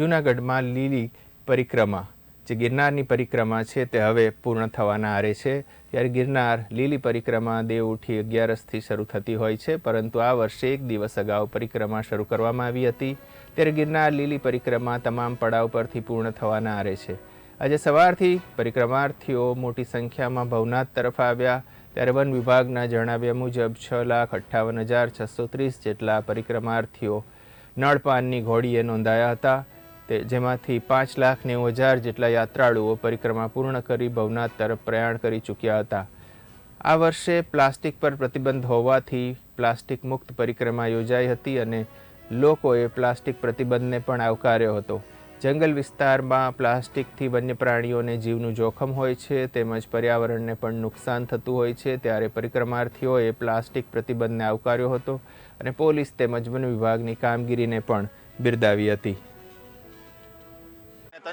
જૂનાગઢમાં લીલી પરિક્રમા, જે ગિરનારની પરિક્રમા છે તે હવે પૂર્ણ થવાના આરે છે. ત્યારે ગિરનાર લીલી પરિક્રમા દેવ ઉઠી અગિયારસથી શરૂ થતી હોય છે, પરંતુ આ વર્ષે એક દિવસ અગાઉ પરિક્રમા શરૂ કરવામાં આવી હતી. ત્યારે ગિરનાર લીલી પરિક્રમા તમામ પડાવ પરથી પૂર્ણ થવાના આરે છે. આજે સવારથી પરિક્રમાર્થીઓ મોટી સંખ્યામાં ભવનાથ તરફ આવ્યા. ત્યારે વન વિભાગના જણાવ્યા મુજબ છ લાખ અઠ્ઠાવન હજાર છસો ત્રીસ જેટલા પરિક્રમાર્થીઓ નળપાનની ઘોડીએ નોંધાયા હતા. તે જેમાંથી પાંચ લાખ નેવું હજાર જેટલા યાત્રાળુઓ પરિક્રમા પૂર્ણ કરી ભવનાથ તરફ પ્રયાણ કરી ચૂક્યા હતા. આ વર્ષે પ્લાસ્ટિક પર પ્રતિબંધ હોવાથી પ્લાસ્ટિક મુક્ત પરિક્રમા યોજાઈ હતી અને લોકોએ પ્લાસ્ટિક પ્રતિબંધને પણ આવકાર્યો હતો. જંગલ વિસ્તારમાં પ્લાસ્ટિકથી વન્ય પ્રાણીઓને જીવનું જોખમ હોય છે, તેમજ પર્યાવરણને પણ નુકસાન થતું હોય છે, ત્યારે પરિક્રમાર્થીઓએ પ્લાસ્ટિક પ્રતિબંધને આવકાર્યો હતો અને પોલીસ તેમજ વન વિભાગની કામગીરીને પણ બિરદાવી હતી.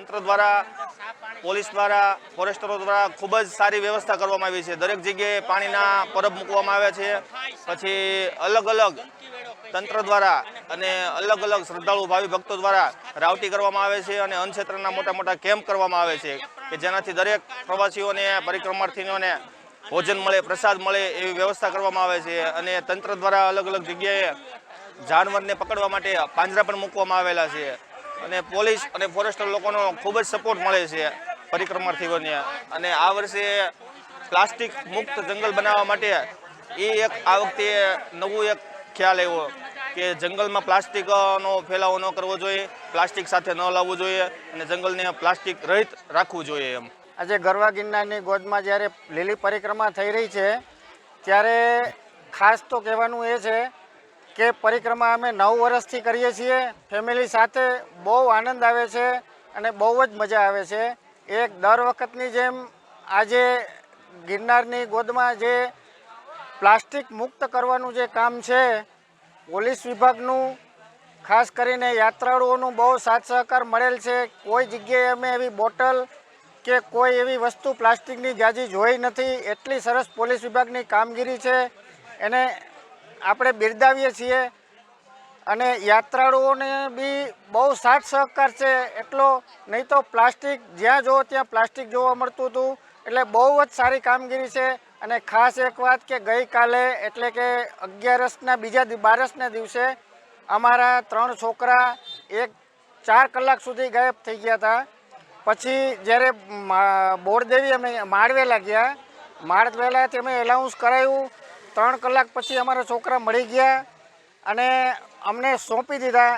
તંત્ર દ્વારા, પોલીસ દ્વારા, ફોરેસ્ટરો દ્વારા ખૂબ જ સારી વ્યવસ્થા કરવામાં આવી છે. દરેક જગ્યાએ પાણીના પરબ મૂકવામાં આવ્યા છે. પછી અલગ અલગ તંત્ર દ્વારા અને અલગ અલગ શ્રદ્ધાળુ ભાવિ ભક્તો દ્વારા રાવટી કરવામાં આવે છે અને અન્નક્ષેત્રના મોટા મોટા કેમ્પ કરવામાં આવે છે કે જેનાથી દરેક પ્રવાસીઓને પરિક્રમાર્થીઓને ભોજન મળે, પ્રસાદ મળે એવી વ્યવસ્થા કરવામાં આવે છે. અને તંત્ર દ્વારા અલગ અલગ જગ્યાએ જાનવરને પકડવા માટે પાંજરા પણ મૂકવામાં આવેલા છે. અને પોલીસ અને ફોરેસ્ટર લોકોનો ખૂબ જ સપોર્ટ મળે છે પરિક્રમાર્થીઓને અને આ વર્ષે પ્લાસ્ટિક મુક્ત જંગલ બનાવવા માટે એ એક આ વખતે નવું એક ખ્યાલ આવ્યો કે જંગલમાં પ્લાસ્ટિકનો ફેલાવો ન કરવો જોઈએ, પ્લાસ્ટિક સાથે ન લાવવું જોઈએ અને જંગલને પ્લાસ્ટિક રહિત રાખવું જોઈએ એમ. આજે ગરવા ગિરનારની ગોદમાં જ્યારે લીલી પરિક્રમા થઈ રહી છે, ત્યારે ખાસ તો કહેવાનું એ છે કે પરિક્રમા અમે નવ વર્ષથી કરીએ છીએ. ફેમિલી સાથે બહુ આનંદ આવે છે અને બહુ જ મજા આવે છે. એક દર વખતની જેમ આજે ગિરનારની ગોદમાં જે પ્લાસ્ટિક મુક્ત કરવાનું જે કામ છે, પોલીસ વિભાગનું, ખાસ કરીને યાત્રાળુઓનું બહુ સાથ સહકાર મળેલ છે. કોઈ જગ્યાએ અમે એવી બોટલ કે કોઈ એવી વસ્તુ પ્લાસ્ટિકની જાજી જોઈ નથી. એટલી સરસ પોલીસ વિભાગની કામગીરી છે. એને આપણે બિરદાવીએ છીએ અને યાત્રાળુઓને બી બહુ સાથ સહકાર છે. એટલો નહીં તો પ્લાસ્ટિક, જ્યાં જુઓ ત્યાં પ્લાસ્ટિક જોવા મળતું હતું. એટલે બહુ જ સારી કામગીરી છે. અને ખાસ એક વાત કે ગઈકાલે એટલે કે અગિયારસના બીજા બારસના દિવસે અમારા ત્રણ છોકરા એક ચાર કલાક સુધી ગાયબ થઈ ગયા હતા. પછી જ્યારે બોરદેવી અમે માળવેલા ગયા, માળવેલાથી અમે એલાઉન્સ કરાયું ત્રણ કલાક પછી અમારા છોકરા મળી ગયા અને અમને સોંપી દીધા.